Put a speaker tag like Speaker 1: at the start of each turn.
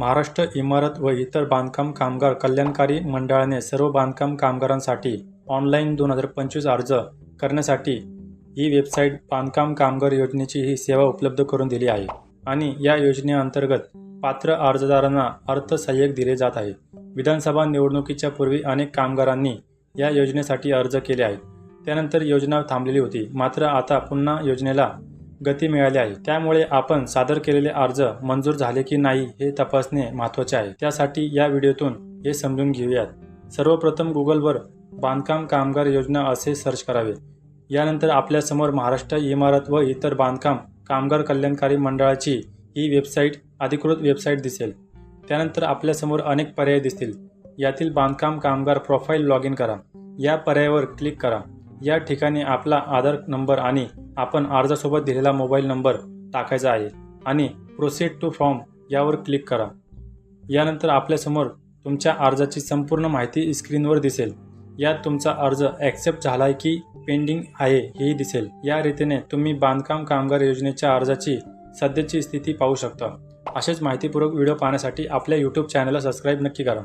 Speaker 1: महाराष्ट्र इमारत व इतर बांधकाम कामगार कल्याणकारी मंडळाने सर्व बांधकाम कामगारांसाठी ऑनलाईन दोन हजार पंचवीस अर्ज करण्यासाठी ही वेबसाईट बांधकाम कामगार योजनेची ही सेवा उपलब्ध करून दिली आहे. आणि या योजनेअंतर्गत पात्र अर्जदारांना अर्थसहाय्यक दिले जात आहे. विधानसभा निवडणुकीच्या पूर्वी अनेक कामगारांनी या योजनेसाठी अर्ज केले आहेत. त्यानंतर योजना थांबलेली होती. मात्र आता पुन्हा योजनेला गती मिळाली आहे. त्यामुळे आपण सादर केलेले अर्ज मंजूर झाले की नाही हे तपासणे महत्त्वाचे आहे. त्यासाठी या व्हिडिओतून हे समजून घेऊयात. सर्वप्रथम गुगलवर बांधकाम कामगार योजना असे सर्च करावे. यानंतर आपल्यासमोर महाराष्ट्र इमारत व इतर बांधकाम कामगार कल्याणकारी मंडळाची ही वेबसाईट अधिकृत वेबसाईट दिसेल. त्यानंतर आपल्यासमोर अनेक पर्याय दिसतील. यातील बांधकाम कामगार प्रोफाईल लॉग इन करा. या पर्यायावर क्लिक करा. या ठिकाणी आपला आधार नंबर आणि आपण अर्जासोबत दिलेला मोबाईल नंबर टाकायचा आहे आणि प्रोसीड टू फॉर्म यावर क्लिक करा. यानंतर आपल्यासमोर तुमच्या अर्जाची संपूर्ण माहिती स्क्रीनवर दिसेल. यात तुमचा अर्ज ॲक्सेप्ट झाला आहे की पेंडिंग आहे हेही दिसेल. या रीतीने तुम्ही बांधकाम कामगार योजनेच्या अर्जाची सध्याची स्थिती पाहू शकता. असेच माहितीपूर्वक व्हिडिओ पाहण्यासाठी आपल्या यूट्यूब चॅनलला सबस्क्राईब नक्की करा.